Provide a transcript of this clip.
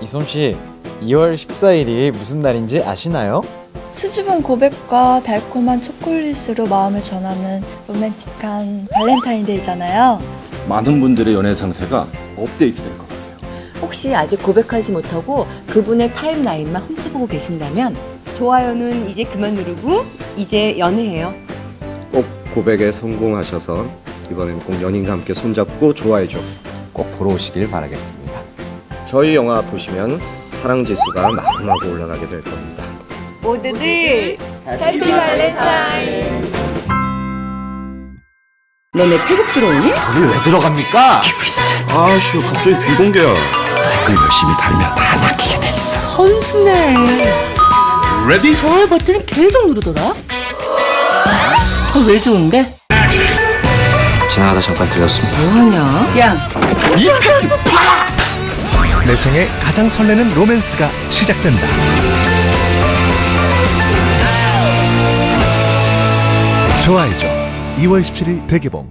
이솜 씨, 2월 14일이 무슨 날인지 아시나요? 수줍은 고백과 달콤한 초콜릿으로 마음을 전하는 로맨틱한 발렌타인데이잖아요. 많은 분들의 연애 상태가 업데이트 될 것 같아요. 혹시 아직 고백하지 못하고 그분의 타임라인만 훔쳐보고 계신다면 좋아요는 이제 그만 누르고 이제 연애해요. 꼭 고백에 성공하셔서 이번엔 꼭 연인과 함께 손잡고 좋아해줘. 꼭 보러 오시길 바라겠습니다. 저희 영화 보시면 사랑 지수가 마구마구 올라가게 될 겁니다. 모두들 해피 발렌타인. 너네 패국 들어오니? 우리 왜 들어갑니까? 아씨, 갑자기 비공개야. 댓글 열심히 달면 다 낚이게 돼 있어. 선수네. 레디? 좋아요 버튼이 계속 누르더라. 어, 왜 좋은데? 지나가다 잠깐 들렸습니다. 뭐하냐? 야, 내 생에 가장 설레는 로맨스가 시작된다. 좋아해줘. 2월 17일 대개봉.